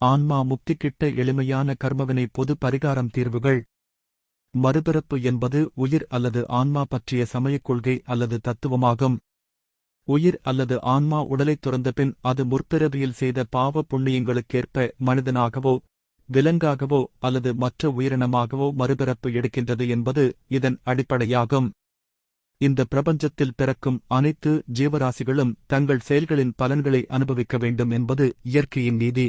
ஆன்மா முக்திக்கிட்ட எளிமையான கர்மவினை பொது பரிகாரம் தீர்வுகள். மறுபிறப்பு என்பது உயிர் அல்லது ஆன்மா பற்றிய சமயக் கொள்கை அல்லது தத்துவமாகும். உயிர் அல்லது ஆன்மா உடலைத் துறந்தபின் அது முற்பிறவியில் செய்த பாவ புண்ணியங்களுக்கேற்ப மனிதனாகவோ விலங்காகவோ அல்லது மற்ற உயிரினமாகவோ மறுபிறப்பு எடுக்கின்றது என்பது இதன் அடிப்படையாகும். இந்த பிரபஞ்சத்தில் பிறக்கும் அனைத்து ஜீவராசிகளும் தங்கள் செயல்களின் பலன்களை அனுபவிக்க வேண்டும் என்பது இயற்கையின் நீதி.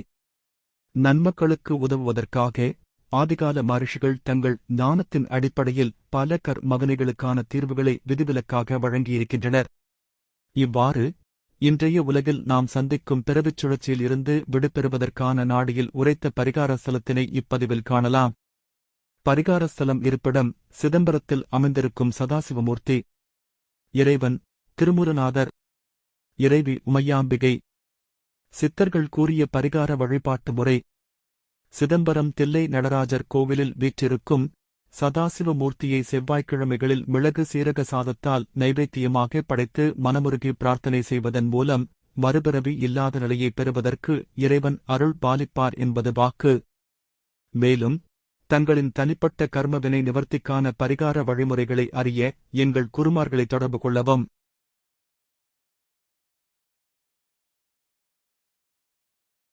நன்மக்களுக்கு உதவுவதற்காக ஆதிகால மகரிஷிகள் தங்கள் ஞானத்தின் அடிப்படையில் பல கர்மகனைகளுக்கான தீர்வுகளை விதிவிலக்காக வழங்கியிருக்கின்றனர். இவ்வாறு இன்றைய உலகில் நாம் சந்திக்கும் பிறவிச் சுழற்சியில் இருந்து விடுபெறுவதற்கான நாடியில் உரைத்த பரிகார ஸ்தலத்தினை இப்பதிவில் காணலாம். பரிகார ஸ்தலம் இருப்பிடம் சிதம்பரத்தில் அமைந்திருக்கும் சதாசிவமூர்த்தி இறைவன் திருமுருநாதர் இறைவி உமையாம்பிகை சித்தர்கள் கூறிய பரிகார வழிபாட்டு முறை. சிதம்பரம் தில்லை நடராஜர் கோவிலில் வீற்றிருக்கும் சதாசிவமூர்த்தியை செவ்வாய்க்கிழமைகளில் மிளகு சீரக சாதத்தால் நைவேத்தியமாக படைத்து மனமுருகி பிரார்த்தனை செய்வதன் மூலம் மறுபிறவி இல்லாத நிலையை பெறுவதற்கு இறைவன் அருள் பாலிப்பார் என்பது வாக்கு. மேலும் தங்களின் தனிப்பட்ட கர்மவினை நிவர்த்திக்கான பரிகார வழிமுறைகளை அறிய எங்கள் குருமார்களை தொடர்பு கொள்ளவும்.